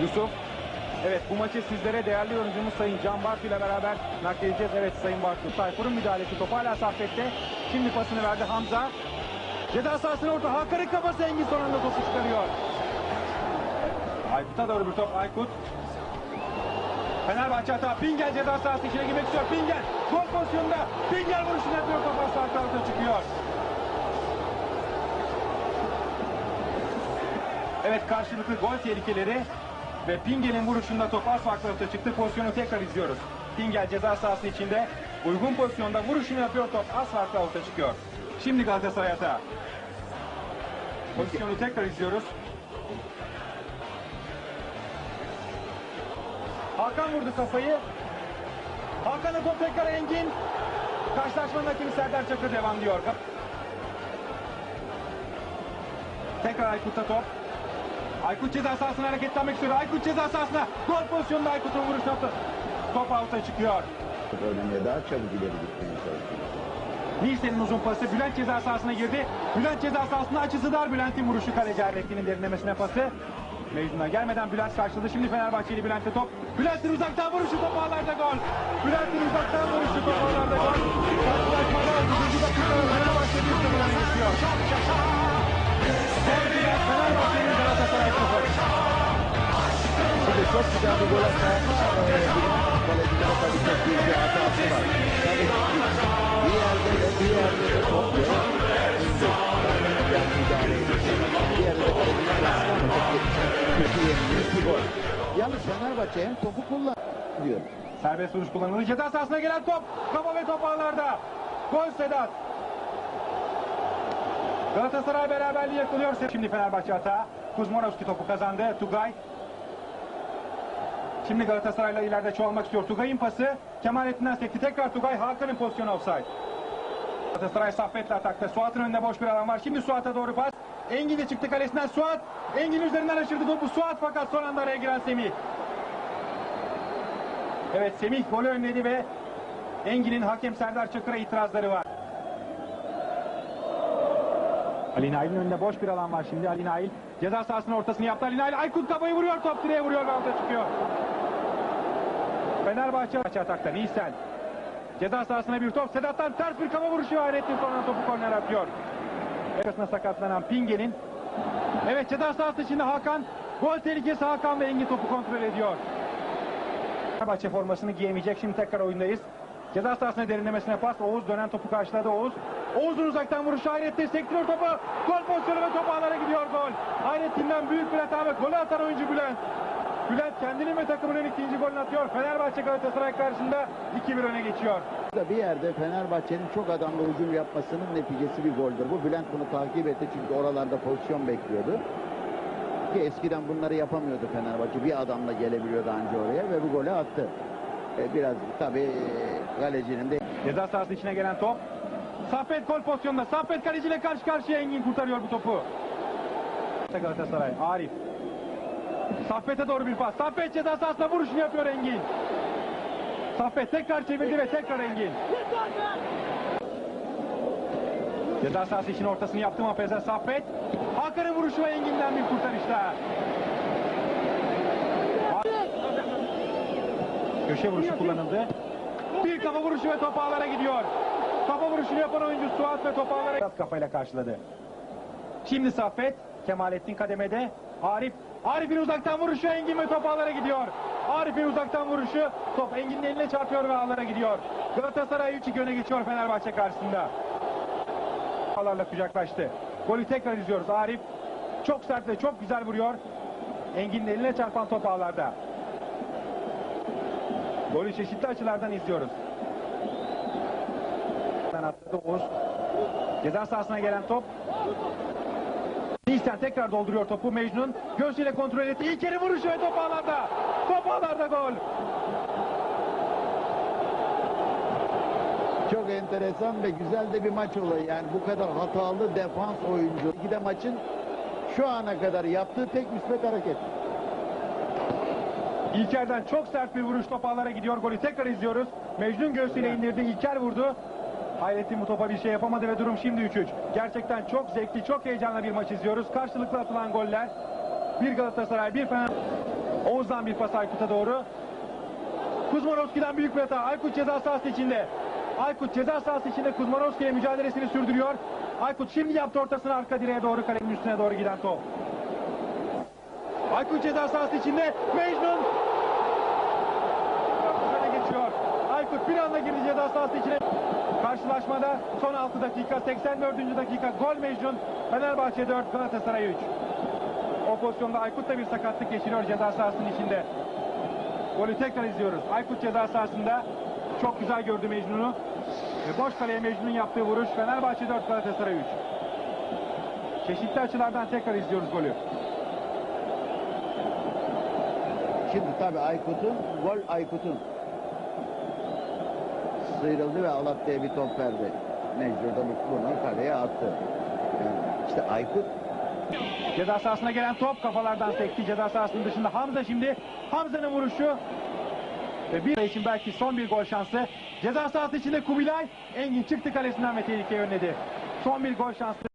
2. Yusuf. Evet bu maçı sizlere değerli yorumcumuz Sayın Can Bartu ile beraber nakledeceğiz. Evet Sayın Bartu. Tayfur'un müdahalesi top hala Saffet'te. Şimdi pasını verdi Hamza. Ceza sahasına orta. Hakan'ın kafası Engin son anda topu çıkarıyor. Aykut'a doğru bir top. Aykut. Fenerbahçe hata. Pingel ceza sahası içine girmek istiyor. Pingel. Gol pozisyonunda. Pingel vuruşunu yapıyor. Top asla tarafta çıkıyor. Evet karşılıklı gol tehlikeleri ve Pingel'in vuruşunda top az farklı çıktı. Pozisyonu tekrar izliyoruz. Pingel ceza sahası içinde uygun pozisyonda vuruşunu yapıyor. Top az farklı orta çıkıyor. Şimdi Galatasaray hata. Pozisyonu tekrar izliyoruz. Hakan vurdu kafayı. Hakan'ın top tekrar Engin. Karşılaşmanın hakemi Serdar Çakır devam diyor. Tekrar Aykut'ta top. Aykut ceza sahasına hareketlenmek istiyor. Aykut ceza sahasına. Gol pozisyonunda Aykut'un vuruş yaptı. Top out'a çıkıyor. Oynamaya daha çabuk ileri gitmeye çalışıyor. Nilsen'in uzun pası Bülent ceza sahasına girdi. Bülent ceza sahasında açısı dar. Bülent'in vuruşu kaleci Erlettin'in derinlemesine pası. Mecnun'a gelmeden Bülent karşıladı. Şimdi Fenerbahçeli Bülent'e top. Bülent'in uzaktan vuruşu top ağlarda gol. Bülent'in uzaktan vuruşu top ağlarda gol. Karşılaşmada 9. dakikada Fenerbahçe bir sıfır öne geçiyor. Çok güzel bir gol atma. Kalecinin tabii çok büyük bir hatası var. Tabii bir yerde de bir yerde de top yok. Yani müdahale edecek. Bir yerde de top yetişecek? Kötü yenilmiş bir gol. Yalnız Fenerbahçe hem topu kullanıyor. Serbest vuruş kullanıldı. Ceza sahasına gelen top. Kafa ve top ağlarda. Gol Sedat. Galatasaray beraberliği yakalıyor. Şimdi Fenerbahçe hata. Kuzmanovski topu kazandı. Tugay. Şimdi Galatasaray'la ileride çoğalmak istiyor. Tugay'ın pası. Kemalettin'den sekti. Tekrar Tugay. Hakan'ın pozisyonu offside. Galatasaray Saffet'le atakta. Suat'ın önünde boş bir alan var. Şimdi Suat'a doğru pas. Engin de çıktı kalesinden. Suat. Engin üzerinden aşırdı topu. Suat fakat son anda araya giren Semih. Evet Semih golü önledi ve Engin'in hakem Serdar Çakır'a itirazları var. Ali Nail'in önünde boş bir alan var şimdi. Ali Nail ceza sahasının ortasını yaptı. Ali Nail Aykut kafayı vuruyor. Top direğe vuruyor ve alta çıkıyor. Fenerbahçe atakta. Nisan. Ceza sahasına bir top. Sedat'tan ters bir kafa vuruşu. Hayrettin sonra topu korner atıyor. Arkasına sakatlanan Pingel'in. Evet ceza sahası içinde Hakan. Gol tehlikesi Hakan ve Engin topu kontrol ediyor. Fenerbahçe formasını giyemeyecek. Şimdi tekrar oyundayız. Ceza sahasına derinlemesine pas. Oğuz dönen topu karşıladı Oğuz. Oğuz'un uzaktan vuruşu Hayrettin sektiriyor topu. Gol pozisyonu ve top ağlara gidiyor gol. Hayrettin'den büyük Bülent Ahmet. Golü atan oyuncu Bülent. Bülent kendinin ve takımının ikinci golünü atıyor. Fenerbahçe Galatasaray karşısında 2-1 öne geçiyor. Bir yerde Fenerbahçe'nin çok adamla hücum yapmasının neticesi bir goldür. Bu Bülent bunu takip etti çünkü oralarda pozisyon bekliyordu. Ki eskiden bunları yapamıyordu Fenerbahçe. Bir adamla gelebiliyordu anca oraya ve bu golü attı. E, biraz tabii e, kalecinin de Ceza sahası içine gelen top. Saffet gol pozisyonunda. Saffet kaleciyle karşı karşıya Engin kurtarıyor bu topu. Galatasaray. Arif. Saffet'e doğru bir pas. Saffet ceza sahasına vuruşunu yapıyor Engin. Saffet tekrar çevirdi ve tekrar Engin. Ceza sahası için ortasını yaptı Mafeze Saffet. Hakan'ın vuruşu ve Engin'den bir kurtarışta. Köşe vuruşu kullanıldı. Bir kafa vuruşu ve top ağlara gidiyor. Kafa vuruşunu yapan oyuncu Suat ve top ağlara biraz kafayla karşıladı. Şimdi Saffet, Kemalettin kademede. Arif, Arif'in uzaktan vuruşu Engin ve top ağlara gidiyor. Arif'in uzaktan vuruşu top Engin'in eline çarpıyor ve ağlara gidiyor. Galatasaray 3-2 öne geçiyor Fenerbahçe karşısında. Ağlarla kucaklaştı. Golü tekrar izliyoruz. Arif çok sert ve çok güzel vuruyor. Engin'in eline çarpan top ağlarda. Golü çeşitli açılardan izliyoruz. Atladı Oğuz. Ceza sahasına gelen top. Nisan tekrar dolduruyor topu Mecnun. Göğsüyle kontrol etti. İlker'in vuruşu ve top ağlarda. Top ağlarda gol. çok enteresan ve güzel de bir maç olayı. Yani bu kadar hatalı defans oyuncu. İki de maçın şu ana kadar yaptığı tek müsbet hareket. İlker'den çok sert bir vuruş top ağlara gidiyor. Golü tekrar izliyoruz. Mecnun göğsüyle indirdi. İlker vurdu. Hayrettin bu topa bir şey yapamadı ve durum şimdi 3-3. Gerçekten çok zevkli, çok heyecanlı bir maç izliyoruz. Karşılıklı atılan goller. Bir Galatasaray, bir Fener. Oğuz'dan bir pas Aykut'a doğru. Kuzmarovski'den büyük bir hata. Aykut ceza sahası içinde. Aykut ceza sahası içinde Kuzmarovski'ye mücadelesini sürdürüyor. Aykut şimdi yaptı ortasını arka direğe doğru kalenin üstüne doğru giden top. Aykut ceza sahası içinde. Mecnun Öne geçiyor. Aykut bir anda girdi ceza sahası içine. Karşılaşmada son 6 dakika 84. dakika gol Mecnun. Fenerbahçe 4 Galatasaray 3. O pozisyonda Aykut da bir sakatlık geçiriyor ceza sahasının içinde. Golü tekrar izliyoruz. Aykut ceza sahasında çok güzel gördü Mecnun'u. Ve boş kaleye Mecnun'un yaptığı vuruş. Fenerbahçe 4 Galatasaray 3. Çeşitli açılardan tekrar izliyoruz golü. Şimdi tabii Aykut'un, gol Aykut'un. Sıyrıldı ve Alatya'ya bir top verdi. Mecbur da bunu kaleye attı. Yani işte Aykut Ceza sahasına gelen top kafalardan sekti. Ceza sahasının dışında Hamza şimdi. Hamza'nın vuruşu. Ve bir için belki son bir gol şansı. Ceza sahası içinde Kubilay. Engin çıktı kalesinden ve tehlikeye önledi. Son bir gol şansı.